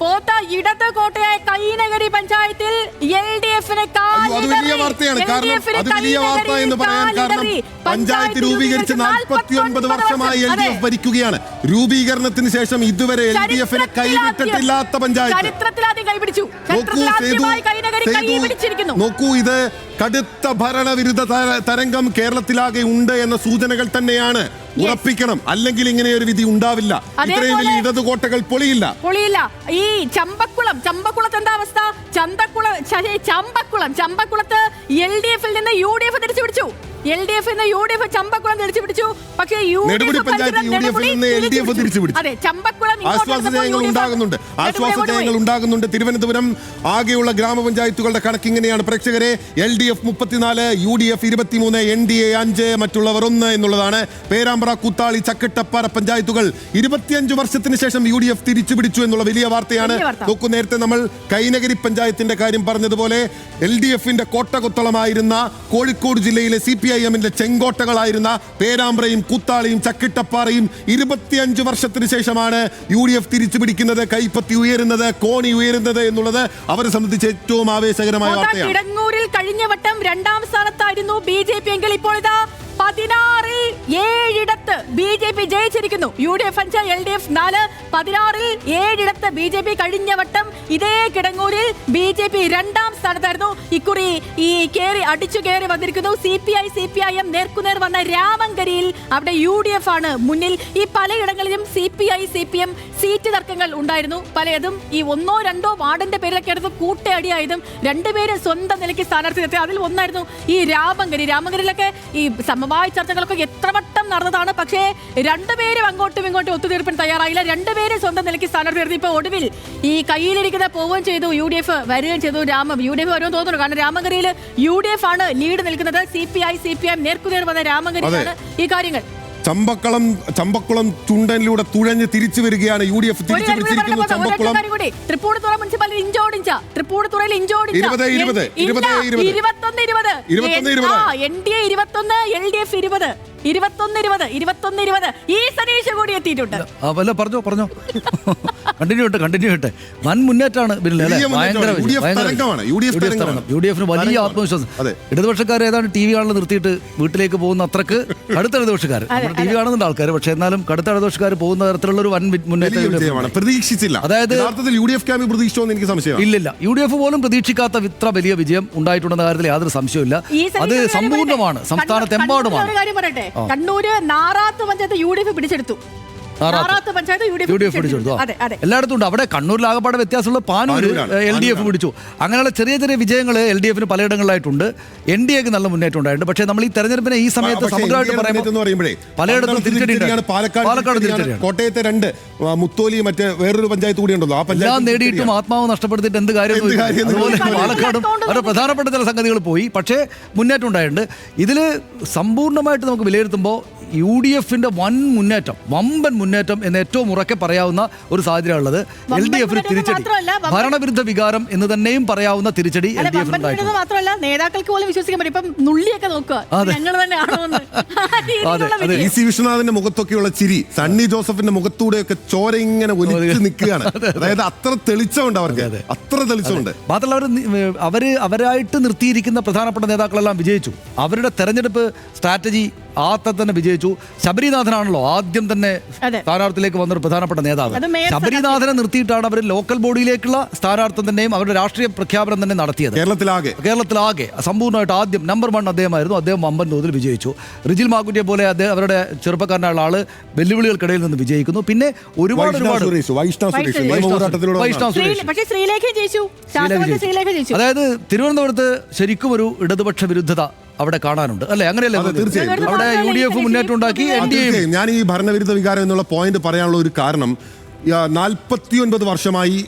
പോത്ത ഇടത് കോട്ടയായ കൈനഗരി പഞ്ചായത്തിൽ L D എഫിന് പഞ്ചായത്ത് രൂപീകരിച്ച് നാൽപ്പത്തി ഒൻപത് വർഷമായി എൽ ഡി എഫ് ഭരിക്കുകയാണ്. രൂപീകരണത്തിന് ശേഷം ഇതുവരെ എൽ ഡി എഫിനെ കൈവിട്ടിട്ടില്ലാത്ത പഞ്ചായത്ത്. ചരിത്രത്തിലാദ്യം കൈപിടിച്ചു. നോക്കൂ ഇത് കടുത്ത ഭരണവിരുദ്ധ തരംഗം കേരളത്തിലാകെ ഉണ്ട് എന്ന സൂചനകൾ തന്നെയാണ്. ഉറപ്പിക്കണം. അല്ലെങ്കിൽ ഇങ്ങനെ ഒരു വിധി ഉണ്ടാവില്ല. ഇത്രയും വലിയ ഇടതുകോട്ടകൾ പൊളിയില്ല. പൊളിയില്ല. ഈ ചമ്പക്കുളം ചമ്പക്കുളത്ത് എന്താ അവസ്ഥ? ചന്തക്കുളം ചമ്പക്കുളം. ചമ്പക്കുളത്ത് എൽ ഡി എഫിൽ നിന്ന് യു ഡി എഫ് തിരിച്ചു പിടിച്ചു L D F U D F Champakkulam തിരിച്ചു പിടിച്ചു പക്ഷേ യു ഡി എഫ് പഞ്ചായത്ത് തിരിച്ചു പിടിച്ചു അതെ ചമ്പക്കുളം ഇങ്ങോട്ട് ആശ്വാസ എടുത്തപ്പോൾ ജയങ്ങൾ യു ഡി എഫ് ഉണ്ടാകുന്നുണ്ട്. നെടുമുടി ആശ്വാസ അങ്ങോട്ട് ഉണ്ടാകുന്നുണ്ട്. തിരുവനന്തപുരം ആകെയുള്ള ഗ്രാമപഞ്ചായത്തുകളുടെ കണക്ക് ഇങ്ങനെയാണ്. പ്രേക്ഷകരെ എൽ ഡി എഫ് മുപ്പത്തിനാല് യു ഡി എഫ് ഇരുപത്തിമൂന്ന് എൻ ഡി എ അഞ്ച് മറ്റുള്ളവർ ഒന്ന് എന്നുള്ളതാണ്. പേരാമ്പ്ര കുത്താളി ചക്കിട്ടപ്പാറ പഞ്ചായത്തുകൾ ഇരുപത്തിയഞ്ച് വർഷത്തിന് ശേഷം യു ഡി എഫ് തിരിച്ചു പിടിച്ചു എന്നുള്ള വലിയ വാർത്തയാണ്. നോക്കു നേരത്തെ നമ്മൾ കൈനഗരി പഞ്ചായത്തിന്റെ കാര്യം പറഞ്ഞതുപോലെ എൽ ഡി എഫിന്റെ കോട്ടകുത്തളമായിരുന്ന കോഴിക്കോട് ജില്ലയിലെ സി പി ഐ എമ്മിന്റെ ചെങ്കോട്ടകളായിരുന്ന പേരാമ്പ്രയും കുത്താളിയും ചക്കിട്ടപ്പാറയും ഇരുപത്തിയഞ്ച് വർഷത്തിന് ശേഷമാണ് യു ഡി എഫ് തിരിച്ചു പിടിക്കുന്നത് കൈപ്പത്തി ഉയരുന്നത് കോണി ഉയരുന്നത് എന്നുള്ളത് അവരെ സംബന്ധിച്ച് ഏറ്റവും ആവേശകരമായ വാർത്തയാണ്. കഴിഞ്ഞ വട്ടം രണ്ടാം സ്ഥാനത്തായിരുന്നു ബി ജെ പി എങ്കിൽ ഇപ്പോൾ ഇതാ പതിനാറിൽ ഏഴിടത്ത് ബി ജെ പി ജയിച്ചിരിക്കുന്നു. യു ഡി എഫ് അഞ്ച് എൽ ഡി എഫ് നാല്. പതിനാറിൽ ഏഴിടത്ത് ബി ജെ പി കഴിഞ്ഞ വട്ടം ഇതേ കിടങ്ങൂരിൽ ബി ജെ പി രണ്ടാം സ്ഥാനത്തായിരുന്നു ഇക്കുറി ഈ കേറി അടിച്ചു കയറി വന്നിരിക്കുന്നു. C P I C P I M നേർക്കുനേർ വന്ന രാമങ്കരിയിൽ അവിടെ യു ഡി എഫ് ആണ് മുന്നിൽ. ഈ പലയിടങ്ങളിലും C P I C P M seat തർക്കങ്ങൾ ഉണ്ടായിരുന്നു. പലതും ഈ ഒന്നോ രണ്ടോ വാർഡിന്റെ പേരിലൊക്കെ ആയിരുന്നു കൂട്ടയടിയായതും രണ്ടുപേര് സ്വന്തം നിലയ്ക്ക് സ്ഥാനാർത്ഥി നിർത്തി അതിൽ ഒന്നായിരുന്നു ഈ രാമങ്കരി. രാമങ്കരിയിലൊക്കെ ഈ സമവായ ചർച്ചകളൊക്കെ എത്ര വട്ടം നടന്നതാണ്. പക്ഷേ രണ്ടുപേരും അങ്ങോട്ടും ഇങ്ങോട്ടും ഒത്തുതീർപ്പിന് തയ്യാറായില്ല. രണ്ടുപേരും സ്വന്തം നിലയ്ക്ക് സ്ഥാനാർത്ഥി നിർത്തി ഇപ്പോൾ ഒടുവിൽ ഈ കയ്യിലിരിക്കുന്ന പോവുകയും ചെയ്തു. യു ഡി എഫ് വരികയും ചെയ്തു. രാമ യു ഡി എഫ് വരുമെന്ന് തോന്നുന്നു. കാരണം രാമങ്കരിയിൽ യു ഡി എഫ് ആണ് ലീഡ് നിൽക്കുന്നത്. C P I C P I നേർക്കുനേർ വന്ന രാമഗിരിയാണ് ഈ കാര്യങ്ങൾ. ചമ്പക്കളം ചമ്പക്കുളം ചുണ്ടനിലൂടെ തുഴഞ്ഞ് തിരിച്ചു വരികയാണ് യു ഡി എഫ് തിരിച്ചു പിടിച്ചിരിക്കുന്നു ചമ്പക്കുളം തൃപ്പൂണിത്തുറ മുനിസിപ്പാലിറ്റി ഇഞ്ചോടിഞ്ച. തൃപ്പൂണിത്തുറയിൽ ഇഞ്ചോടിഞ്ച ഇരുപത്, ഇരുപത്, ഇല്ല, ഇരുപത്, ഇരുപത്. ഇരുപത്തൊന്ന് ഇരുപത്. ഇരുപത്തൊന്ന്, എൻ- ഇരുപത്. ആ എൻ ഡി എ ഇരുപത്തൊന്ന് എൽ ഡി എഫ് ഇരുപത്. ഇരുപത്തൊന്ന് ഇരുപത്. ഇരുപത്തൊന്ന് ഇരുപത്. ഈ സനീഷ് കൂടി എത്തിയിട്ടുണ്ട്. വല്ല പറഞ്ഞോ പറഞ്ഞോ. കണ്ടിന്യൂ ഇട്ട് കണ്ടിന്യൂ ഇട്ട്. വൻ മുന്നേറ്റമാണ്. യു ഡി എഫിന് വലിയ ആത്മവിശ്വാസം. ഇടതുപക്ഷക്കാർ ഏതാണ്ട് ടി വി കാണുന്നത് നിർത്തിയിട്ട് വീട്ടിലേക്ക് പോകുന്ന അത്രയ്ക്ക് കടുത്ത ഇടതുപക്ഷക്കാർ ടി വി കാണുന്നുണ്ട് ആൾക്കാർ പക്ഷെ എന്നാലും കടുത്ത ഇടതുപക്ഷക്കാർ പോകുന്ന തരത്തിലുള്ള ഒരു വൻ മുന്നേറ്റം. പ്രതീക്ഷിച്ചില്ല. അതായത് യഥാർത്ഥത്തിൽ യു ഡി എഫ് ക്യാമ്പ് പ്രതീക്ഷിച്ചോ എനിക്ക് സംശയമാണ്. ഇല്ലില്ല. യു ഡി എഫ് പോലും പ്രതീക്ഷിക്കാത്ത ഇത്ര വലിയ വിജയം ഉണ്ടായിട്ടുണ്ടെന്ന കാര്യത്തിൽ യാതൊരു സംശയമില്ല അത് സമ്പൂർണമാണ്. സംസ്ഥാനത്തെമ്പാടുമാണ് Kannur Narath panchayat U D F പിടിച്ചെടുത്തു. Narath. Narath panchayat U D F F പിടിച്ചെടുത്തു ആ. അതെ അതെ എല്ലായിടത്തും ഉണ്ട് അവിടെ കണ്ണൂരിൽ ആകപ്പാടെ വ്യത്യാസമുള്ള പാനൂർ. എൽ ഡി എഫ് പിടിച്ചു അങ്ങനെയുള്ള ചെറിയ ചെറിയ വിജയങ്ങൾ എൽ ഡി എഫിന് പലയിടങ്ങളിലായിട്ടുണ്ട് എൻ ഡി എക്ക് നല്ല മുന്നേറ്റം ഉണ്ടായിട്ടുണ്ട് പക്ഷേ നമ്മൾ ഈ തെരഞ്ഞെടുപ്പിനെ ഈ സമയത്ത് പക്ഷേ സമഗ്രമായിട്ട് ഇന്ത്യയുടെ മുന്നേറ്റം എന്ന് പറയുമ്പോൾ പറയുമ്പോഴേ പലയിടത്തും തിരിച്ചടി തിരിച്ചടിയാണ്, ഉണ്ടായി. പാലക്കാട് പാലക്കാട് തിരിച്ചടിയാണ്, തിരിച്ചടിയാണ്. കോട്ടയത്തെ രണ്ട് ആ, മുത്തോലി മറ്റേ വേറൊരു പഞ്ചായത്ത് കൂടി ഉണ്ടല്ലോ ആ എല്ലാം പഞ്ചായത്ത് നേടിയിട്ടും. ആത്മാവ് നഷ്ടപ്പെടുത്തിയിട്ട് എന്ത് കാര്യം എന്ത് കാര്യം എന്ന് അതുപോലെ ചോദിച്ചാൽ പാലക്കാടും അവരുടെ വളരെ പ്രധാനപ്പെട്ട ചില സംഗതികൾ പോയി പക്ഷേ മുന്നേറ്റം ഉണ്ടായിട്ടുണ്ട് ഇതിൽ സമ്പൂർണമായിട്ട് നമുക്ക് വിലയിരുത്തുമ്പോൾ യു ഡി എഫിന്റെ വൻ മുന്നേറ്റം വമ്പൻ മുന്നേറ്റം എന്ന് ഏറ്റവും ഉറക്കെ പറയാവുന്ന ഒരു സാഹചര്യമുള്ളത് എൽ ഡി എഫിന് തിരിച്ചടി. ഭരണവിരുദ്ധ വികാരം എന്ന് തന്നെയും പറയാവുന്ന തിരിച്ചടി എൽ ഡി എഫ് മാത്രമല്ല നേതാക്കൾക്ക് പോലും വിശ്വസിക്കാൻ പറ്റും. ഇപ്പം നുള്ളിയൊക്കെ നോക്കുക. ഇ സി വിശ്വനാഥിന്റെ മുഖത്തൊക്കെയുള്ള ചിരി സണ്ണി ജോസഫിന്റെ മുഖത്തൂടെയൊക്കെ ചോര ഇങ്ങനെ ഒലിച്ച് നിൽക്കുകയാണ്. അതായത് അത്ര തെളിച്ചമുണ്ട് അവർക്ക്. അത്ര തെളിച്ചമുണ്ട്. മാത്രമല്ല അവർ അവർ അവരായിട്ട് നിർത്തിയിരിക്കുന്ന പ്രധാനപ്പെട്ട നേതാക്കളെല്ലാം വിജയിച്ചു. അവരുടെ തെരഞ്ഞെടുപ്പ് സ്ട്രാറ്റജി ആദ്യം തന്നെ വിജയിച്ചു. ശബരിനാഥനാണല്ലോ ആദ്യം തന്നെ സ്ഥാനാർത്ഥിയിലേക്ക് വന്ന ഒരു പ്രധാനപ്പെട്ട നേതാവ്. ശബരിനാഥനെ നിർത്തിയിട്ടാണ് അവർ ലോക്കൽ ബോഡിയിലേക്കുള്ള സ്ഥാനാർത്ഥം തന്നെയും അവരുടെ രാഷ്ട്രീയ പ്രഖ്യാപനം തന്നെ നടത്തിയത്. കേരളത്തിലാകെ. കേരളത്തിലാകെ. സമ്പൂർണമായിട്ട് ആദ്യം നമ്പർ വൺ അദ്ദേഹമായിരുന്നു. അദ്ദേഹം അമ്പൻ തോതിൽ വിജയിച്ചു. റിജിൽ മാക്കുറ്റിയെ പോലെ അദ്ദേഹം അവരുടെ ചെറുപ്പക്കാരനായ ആൾ വെല്ലുവിളികൾക്കിടയിൽ നിന്ന് വിജയിക്കുന്നു. പിന്നെ ഒരുപാട് ഒരുപാട് അതായത് തിരുവനന്തപുരത്ത് ശരിക്കും ഒരു ഇടതുപക്ഷ വിരുദ്ധത അവിടെ കാണാനുണ്ട്. അല്ലെ? അങ്ങനെയല്ലേ തീർച്ചയായും. അവിടെ യു ഡി എഫ് മുന്നേറ്റം ഉണ്ടാക്കി എൻ ഡി എ. ഞാൻ ഈ ഭരണവിരുദ്ധ വികാരം എന്നുള്ള പോയിന്റ് പറയാനുള്ള ഒരു കാരണം നാൽപ്പത്തിയൊൻപത് വർഷമായി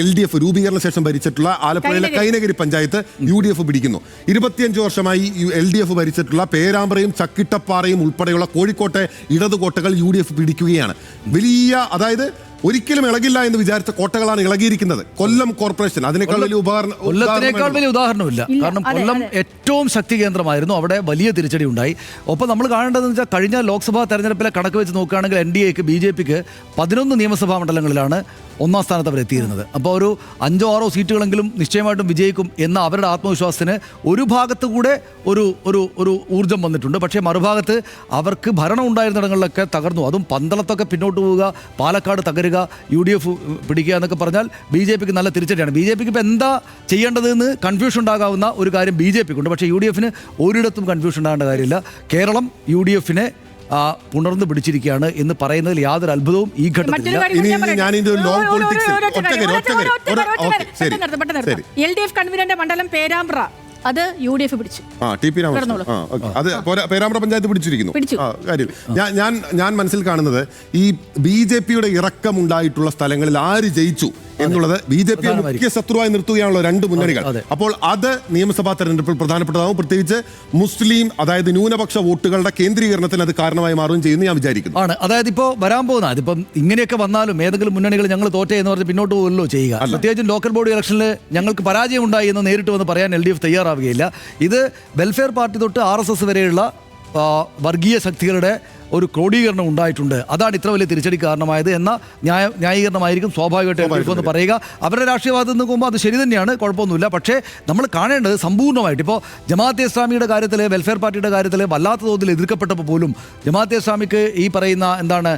എൽ ഡി എഫ് രൂപീകരണ ശേഷം ഭരിച്ചിട്ടുള്ള ആലപ്പുഴയിലെ Kainakari. Kainakari panchayat U D F പിടിക്കുന്നു. ഇരുപത്തിയഞ്ച് വർഷമായി എൽ ഡി എഫ് ഭരിച്ചിട്ടുള്ള പേരാമ്പ്രയും ചക്കിട്ടപ്പാറയും ഉൾപ്പെടെയുള്ള കോഴിക്കോട്ടെ ഇടതുകോട്ടകൾ യു ഡി എഫ് പിടിക്കുകയാണ്. വലിയ അതായത് ഒരിക്കലും ഇളകില്ല എന്ന് വിചാരിച്ച കോട്ടകളാണ് ഇളകിയിരിക്കുന്നത്. കൊല്ലം കോർപ്പറേഷൻ അതിനേക്കാൾ വലിയ ഉപകരണം കൊല്ലത്തിനേക്കാൾ വലിയ ഉദാഹരണമില്ല. കാരണം കൊല്ലം ഏറ്റവും ശക്തി കേന്ദ്രമായിരുന്നു അവിടെ വലിയ തിരിച്ചടി ഉണ്ടായി. ഒപ്പം നമ്മൾ കാണേണ്ടതെന്ന് വെച്ചാൽ കഴിഞ്ഞ ലോക്സഭാ തെരഞ്ഞെടുപ്പിലെ കണക്ക് വെച്ച് നോക്കുകയാണെങ്കിൽ എൻ ഡി എക്ക് ബി ജെ പിക്ക് പതിനൊന്ന് നിയമസഭാ മണ്ഡലങ്ങളിലാണ് ഒന്നാം സ്ഥാനത്ത് അവർ എത്തിയിരുന്നത്. അപ്പോൾ ഒരു അഞ്ചോ ആറോ സീറ്റുകളെങ്കിലും നിശ്ചയമായിട്ടും വിജയിക്കും എന്ന അവരുടെ ആത്മവിശ്വാസത്തിന് ഒരു ഭാഗത്ത് കൂടെ ഒരു ഒരു ഒരു ഊർജം വന്നിട്ടുണ്ട്. പക്ഷേ മറുഭാഗത്ത് അവർക്ക് ഭരണം ഉണ്ടായിരുന്നിടങ്ങളിലൊക്കെ തകർന്നു. അതും പന്തളത്തൊക്കെ പിന്നോട്ട് പോവുക പാലക്കാട് തകരുക യു ഡി എഫ് പിടിക്കുക എന്നൊക്കെ പറഞ്ഞാൽ ബി ജെ പിക്ക് നല്ല തിരിച്ചടിയാണ്. ബി ജെ പിക്ക് ഇപ്പോൾ എന്താ ചെയ്യേണ്ടതെന്ന് കൺഫ്യൂഷൻ ഉണ്ടാകാവുന്ന ഒരു കാര്യം ബി ജെ പിക്കുണ്ട് പക്ഷേ യു ഡി എഫിന് ഒരിടത്തും കൺഫ്യൂഷൻ ഉണ്ടാകേണ്ട കാര്യമില്ല. കേരളം യു ഡി എഫിനെ പുണർന്നു പിടിച്ചിരിക്കുകയാണ് എന്ന് പറയുന്നതിൽ യാതൊരു അത്ഭുതവും ഈ ഘട്ടത്തിൽ. എൽ ഡി എഫ് കൺവീനറിന്റെ മണ്ഡലം പേരാമ്പ്ര. അത് യു ഡി എഫ് പിടിച്ചു. ആ ടി പി രാമകൃഷ്ണൻ. ആ ഓക്കേ. അത് പോരാ- പേരാമ്പ്ര പഞ്ചായത്ത് പിടിച്ചിരിക്കുന്നു. പിടിച്ചു. ആ കാര്യം. ഞാൻ ഞാൻ ഞാൻ മനസ്സിൽ കാണുന്നത് ഈ ബി ജെ പിയുടെ ഇറക്കം ഉണ്ടായിട്ടുള്ള സ്ഥലങ്ങളിൽ ആര് ജയിച്ചു? എന്നുള്ളത് ബി ജെ പി മുഖ്യ ശത്രുവായി നിർത്തുകയാണല്ലോ രണ്ട് മുന്നണികൾ. അപ്പോൾ അത് നിയമസഭാ തെരഞ്ഞെടുപ്പിൽ പ്രധാനപ്പെട്ടതാവും. പ്രത്യേകിച്ച് മുസ്ലിം അതായത് ന്യൂനപക്ഷ വോട്ടുകളുടെ കേന്ദ്രീകരണത്തിന് അത് കാരണമായി മാറുകയും ചെയ്യുന്നു ഞാൻ വിചാരിക്കുന്നു. ആണ്. അതായത് ഇപ്പോൾ വരാൻ പോകുന്ന അതിപ്പം ഇങ്ങനെയൊക്കെ വന്നാലും ഏതെങ്കിലും മുന്നണികൾ ഞങ്ങൾ തോറ്റേ എന്ന് പറഞ്ഞ് പിന്നോട്ട് പോകുമല്ലോ ചെയ്യുക. പ്രത്യേകിച്ചും ലോക്കൽ ബോർഡ് ഇലക്ഷനിൽ ഞങ്ങൾക്ക് പരാജയം ഉണ്ടായി എന്ന് നേരിട്ട് വന്ന് പറയാൻ എൽ ഡി എഫ് തയ്യാറാവുകയില്ല. ഇത് വെൽഫെയർ പാർട്ടി തൊട്ട് ആർ എസ് എസ് വരെയുള്ള വർഗീയ ശക്തികളുടെ ഒരു ക്രോഡീകരണം ഉണ്ടായിട്ടുണ്ട്. അതാണ് ഇത്ര വലിയ തിരിച്ചടി കാരണമായത് എന്ന ന്യായ ന്യായീകരണമായിരിക്കും സ്വാഭാവികമായിട്ട് എന്ന് പറയുക. അവരുടെ രാഷ്ട്രീയവാദത്തിൽ നോക്കുമ്പോൾ അത് ശരി തന്നെയാണ് കുഴപ്പമൊന്നുമില്ല. പക്ഷേ നമ്മൾ കാണേണ്ടത് സമ്പൂർണമായിട്ട് ഇപ്പോൾ ജമാഅത്തെ ഇസ്ലാമിയുടെ കാര്യത്തിൽ വെൽഫെയർ പാർട്ടിയുടെ കാര്യത്തിൽ വല്ലാത്ത തോതിൽ എതിർക്കപ്പെട്ടപ്പോൾ പോലും ജമാഅത്തെ ഇസ്ലാമിക്ക് ഈ പറയുന്ന എന്താണ്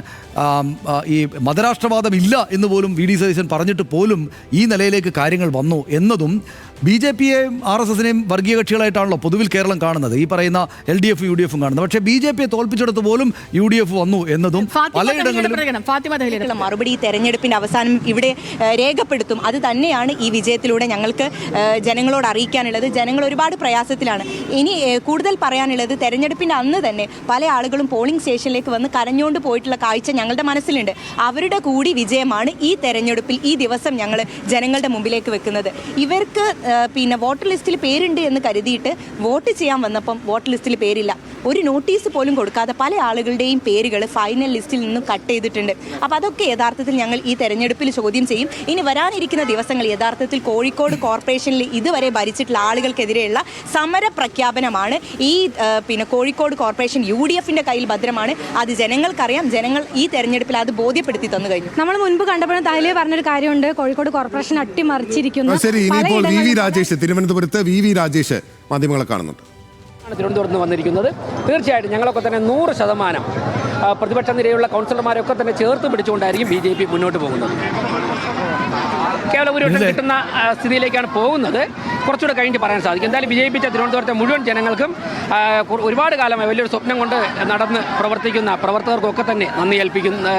ഈ മതരാഷ്ട്രവാദം ഇല്ല എന്ന് പോലും വി ഡി സതീശൻ പറഞ്ഞിട്ട് പോലും ഈ നിലയിലേക്ക് കാര്യങ്ങൾ വന്നു എന്നതും ബി ജെ പിയെയും ആർ എസ് എസിനെയും വർഗീയ കക്ഷികളായിട്ടാണല്ലോ പൊതുവിൽ കേരളം കാണുന്നത്. ഈ പറയുന്ന L D F U D എഫും കാണുന്നത്. പക്ഷേ ബി ജെ പിയെ തോൽപ്പിച്ചെടുത്ത് പോലും യു ഡി എഫ് വന്നു എന്നതും പലയിടങ്ങളിലും മറുപടി ഈ തെരഞ്ഞെടുപ്പിന്റെ അവസാനം ഇവിടെ രേഖപ്പെടുത്തും. അത് തന്നെയാണ് ഈ വിജയത്തിലൂടെ ഞങ്ങൾക്ക് ജനങ്ങളോട് അറിയിക്കാനുള്ളത്. ജനങ്ങൾ ഒരുപാട് പ്രയാസത്തിലാണ്. ഇനി കൂടുതൽ പറയാനുള്ളത് തെരഞ്ഞെടുപ്പിന്റെ അന്ന് തന്നെ പല ആളുകളും പോളിംഗ് സ്റ്റേഷനിലേക്ക് വന്ന് കരഞ്ഞുകൊണ്ട് പോയിട്ടുള്ള കാഴ്ച ഞങ്ങളുടെ മനസ്സിലുണ്ട്. അവരുടെ കൂടി വിജയമാണ് ഈ തെരഞ്ഞെടുപ്പിൽ ഈ ദിവസം ഞങ്ങൾ ജനങ്ങളുടെ മുമ്പിലേക്ക് വെക്കുന്നത്. ഇവർക്ക് പിന്നെ വോട്ടർ ലിസ്റ്റിൽ പേരുണ്ട് എന്ന് കരുതിയിട്ട് വോട്ട് ചെയ്യാൻ വന്നപ്പം വോട്ടർ ലിസ്റ്റിൽ പേരില്ല. ഒരു നോട്ടീസ് പോലും കൊടുക്കാതെ പല ആളുകളുടെയും പേരുകൾ ഫൈനൽ ലിസ്റ്റിൽ നിന്നും കട്ട് ചെയ്തിട്ടുണ്ട്. അപ്പോൾ അതൊക്കെ യഥാർത്ഥത്തിൽ ഞങ്ങൾ ഈ തെരഞ്ഞെടുപ്പിൽ ചോദ്യം ചെയ്യും. ഇനി വരാനിരിക്കുന്ന ദിവസങ്ങൾ യഥാർത്ഥത്തിൽ കോഴിക്കോട് കോർപ്പറേഷനിൽ ഇതുവരെ ഭരിച്ചിട്ടുള്ള ആളുകൾക്കെതിരെയുള്ള സമര പ്രഖ്യാപനമാണ്. ഈ പിന്നെ കോഴിക്കോട് കോർപ്പറേഷൻ യു ഡി എഫിന്റെ കയ്യിൽ ഭദ്രമാണ്. അത് ജനങ്ങൾക്കറിയാം. ജനങ്ങൾ ഈ തെരഞ്ഞെടുപ്പിൽ അത് ബോധ്യപ്പെടുത്തി തന്നു കഴിഞ്ഞു. നമ്മൾ മുൻപ് കണ്ടപ്പോഴും താലേ പറഞ്ഞൊരു കാര്യമുണ്ട്. കോഴിക്കോട് കോർപ്പറേഷൻ അട്ടിമറിച്ചിരിക്കുന്നു. രാജേഷ് തിരുവനന്തപുരത്ത് വി വി രാജേഷ് മാധ്യമങ്ങളെ കാണുന്നുണ്ട്. ആണ് തിരുവനന്തപുരത്ത് നിന്ന് വന്നിരിക്കുന്നത്. തീർച്ചയായിട്ടും ഞങ്ങളൊക്കെ തന്നെ നൂറ് ശതമാനം പ്രതിപക്ഷ നിരയുള്ള കൗൺസിലർമാരൊക്കെ തന്നെ ചേർത്ത് പിടിച്ചുകൊണ്ടായിരിക്കും ബി ജെ പി മുന്നോട്ട് പോകുന്നത്. കേവല ഭൂരിപക്ഷം കിട്ടുന്ന സ്ഥിതിയിലേക്കാണ് പോകുന്നത്. കുറച്ചുകൂടെ കഴിഞ്ഞ് പറയാൻ സാധിക്കും. എന്തായാലും വിജയിപ്പിച്ച തിരുവനന്തപുരത്തെ മുഴുവൻ ജനങ്ങൾക്കും ഒരുപാട് കാലമായി വലിയൊരു സ്വപ്നം കൊണ്ട് നടന്ന് പ്രവർത്തിക്കുന്ന പ്രവർത്തകർക്കൊക്കെ തന്നെ നന്ദി ഏൽപ്പിക്കുന്ന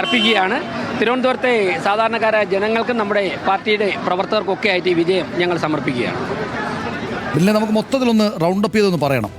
അർപ്പിക്കുകയാണ്. തിരുവനന്തപുരത്തെ സാധാരണക്കാരായ ജനങ്ങൾക്കും നമ്മുടെ പാർട്ടിയുടെ പ്രവർത്തകർക്കൊക്കെ ആയിട്ട് ഈ വിജയം ഞങ്ങൾ സമർപ്പിക്കുകയാണ്. പിന്നെ നമുക്ക് മൊത്തത്തിലൊന്ന് റൗണ്ട് അപ്പ് ചെയ്തൊന്ന് പറയണം.